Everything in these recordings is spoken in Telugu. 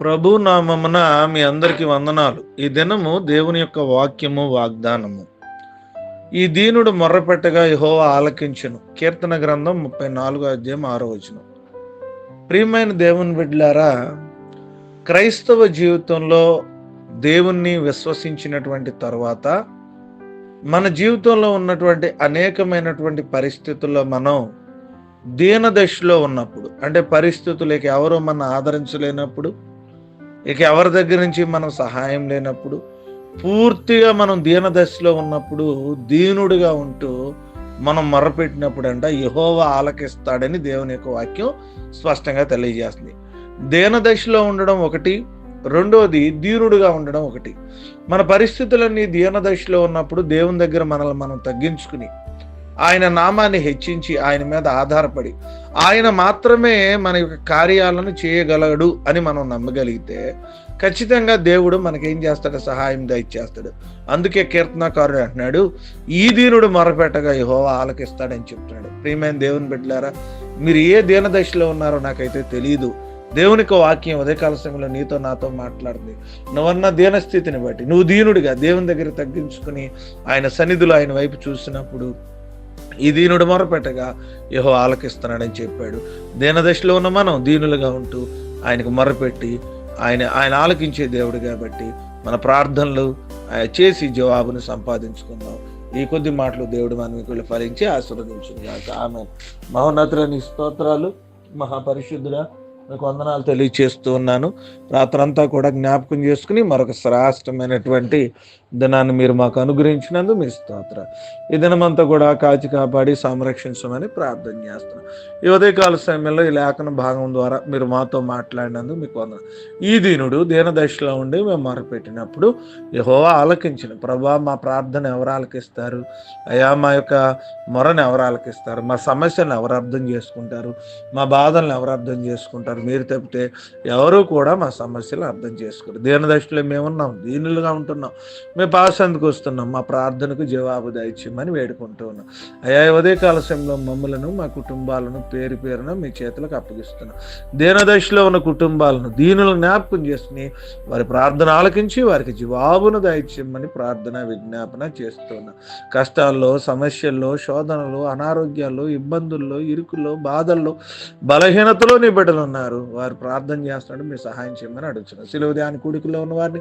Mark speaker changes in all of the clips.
Speaker 1: ప్రభు నామమున మీ అందరికి వందనాలు. ఈ దినము దేవుని యొక్క వాక్యము వాగ్దానము. ఈ దీనుడు మొర్రపెట్టగా యహో ఆలకించును. కీర్తన గ్రంథం ముప్పై నాలుగో అధ్యాయం ఆరో వచనం. ప్రియమైన దేవుని బిడ్డలారా క్రైస్తవ జీవితంలో దేవుణ్ణి విశ్వసించినటువంటి తర్వాత మన జీవితంలో ఉన్నటువంటి అనేకమైనటువంటి పరిస్థితుల్లో మనం దీన దశలో ఉన్నప్పుడు అంటే పరిస్థితులకి ఎవరో మన ఆదరించలేనప్పుడు ఇక ఎవరి దగ్గర నుంచి మనం సహాయం లేనప్పుడు పూర్తిగా మనం దీన దశలో ఉన్నప్పుడు దీనుడిగా ఉంటూ మనం మొరపెట్టినప్పుడు అంట యహోవా ఆలకిస్తాడని దేవుని యొక్క వాక్యం స్పష్టంగా తెలియజేస్తుంది. దీన దశలో ఉండడం ఒకటి రెండవది దీనుడుగా ఉండడం ఒకటి. మన పరిస్థితులన్నీ దీన దశలో ఉన్నప్పుడు దేవుని దగ్గర మనల్ని మనం తగ్గించుకుని ఆయన నామాన్ని హెచ్చించి ఆయన మీద ఆధారపడి. ఆయన మాత్రమే మన యొక్క కార్యాలను చేయగలడు అని మనం నమ్మగలిగితే ఖచ్చితంగా దేవుడు మనకేం చేస్తాడు? సహాయం దయచేస్తాడు. అందుకే కీర్తనకారుడు అంటున్నాడు ఈ దీనుడు మొరపెట్టగా యహోవా ఆలకిస్తాడని చెప్తున్నాడు. ప్రియమైన దేవుని బిడ్డలారా మీరు ఏ దీన దశలో ఉన్నారో నాకైతే తెలియదు దేవునికి వాక్యం ఉదయకాల సమయంలో నీతో నాతో మాట్లాడింది. నువ్వన్న దీనస్థితిని బట్టి నువ్వు దీనుడిగా దేవుని దగ్గర తగ్గించుకుని ఆయన సన్నిధిలో ఆయన వైపు చూసినప్పుడు ఈ దీనుడు మొరపెట్టగా యహో ఆలకిస్తున్నాడని చెప్పాడు. దీనదశలో ఉన్న మనం దీనులుగా ఉంటూ ఆయనకు మొరపెట్టి ఆయన ఆయన ఆలకించే దేవుడు కాబట్టి మన ప్రార్థనలు ఆయన చేసి జవాబును సంపాదించుకుందాం. ఈ కొద్ది మాటలు దేవుడు మనకు ఫలించి ఆశీర్వదించును ఆమె ఆమె మహోన్నతులని స్తోత్రాలు మహాపరిశుద్ధుల మీకు వందనాలు తెలియచేస్తూ ఉన్నాను. రాత్రంతా కూడా జ్ఞాపకం చేసుకుని మరొక శ్రేష్టమైనటువంటి దినాన్ని మీరు మాకు అనుగ్రహించినందు మీ స్తోత్ర. ఈ దినమంతా కూడా కాచి కాపాడి సంరక్షించమని ప్రార్థన చేస్తున్నాం. ఈ ఉదయకాల సమయంలో ఈ లేఖన భాగం ద్వారా మీరు మాతో మాట్లాడినందుకు మీకు వందన. ఈ దీనుడు దీనదశలో ఉండి మేము మొరపెట్టినప్పుడు యహోవా ఆలకించిన ప్రభా మా ప్రార్థన ఎవరు ఆలకిస్తారు? అయా మా యొక్క మొరను ఎవరు ఆలకిస్తారు? మా సమస్యలను ఎవరు అర్థం చేసుకుంటారు? మా బాధలను ఎవరు అర్థం చేసుకుంటారు? మీరు తప్పితే ఎవరు కూడా మా సమస్యలు అర్థం చేసుకోరు. దీనదశలో మేమున్నాం దీనులుగా ఉంటున్నాం. మేము పాసందుకు వస్తున్నాం? మా ప్రార్థనకు జవాబు దయచేయమని వేడుకుంటూ ఉన్నాం. అయా ఉదయ ఉదయకాల సమయంలో మమ్మలను మా కుటుంబాలను పేరు పేరున మీ చేతులకు అప్పగిస్తున్నాం. దీనదశలో ఉన్న కుటుంబాలను దీనులు జ్ఞాపకం చేసుకుని వారి ప్రార్థన ఆలకించి వారికి జవాబును దయచేయమని ప్రార్థన విజ్ఞాపన చేస్తున్నాం కష్టాల్లో సమస్యల్లో శోధనలు అనారోగ్యాల్లో ఇబ్బందుల్లో ఇరుకుల్లో బాధల్లో బలహీనతలో నీ బిడ్డలు ఉన్నారు. వారు ప్రార్థన చేస్తున్నాడు మీరు సహాయం చేయమని అడుగుతున్నాం. సిలువ ధ్యాన కూడికలో ఉన్న వారిని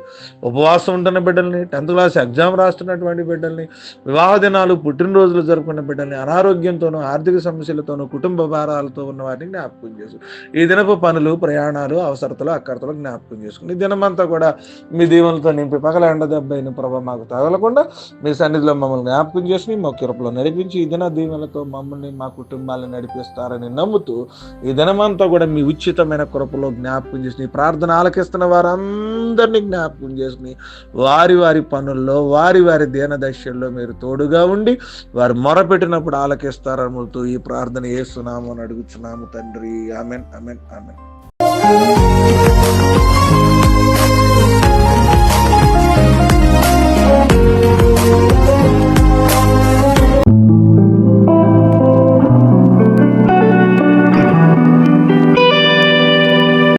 Speaker 1: ఉపవాసం ఉంటున్న బిడ్డల్ని టెన్త్ క్లాస్ ఎగ్జామ్ రాస్తున్నటువంటి బిడ్డల్ని వివాహ దినాలు పుట్టినరోజులు జరుపుకున్న బిడ్డల్ని అనారోగ్యంతోనూ ఆర్థిక సమస్యలతోనూ కుటుంబ భారాలతో ఉన్న వారిని జ్ఞాపకం చేసు. ఈ దినపు పనులు ప్రయాణాలు అవసరతలు అక్కర్తలు జ్ఞాపకం చేసుకుని ఈ దినమంతా కూడా మీ దీవులతో నింపి పగల ఎండ దెబ్బ అయిన ప్రభావ మాకు తగలకుండా మీ సన్నిధిలో మమ్మల్ని జ్ఞాపకం చేసుకుని మా కృపలో నడిపించి ఈ దిన దీవెనలతో మమ్మల్ని మా కుటుంబాలను నడిపిస్తారని నమ్ముతూ ఈ దినమంతా కూడా మీ ఉచితమైన కృపలో జ్ఞాపకం చేసి ప్రార్థన ఆలకిస్తున్న వారందరినీ జ్ఞాపకం చేసుకుని వారి వారి పనుల్లో వారి వారి దీనదశల్లో మీరు తోడుగా ఉండి వారు మొరపెట్టినప్పుడు ఆలకిస్తారనుతూ ఈ ప్రార్థన చేస్తున్నాము అని అడుగుతున్నాము తండ్రి. Amen amen amen.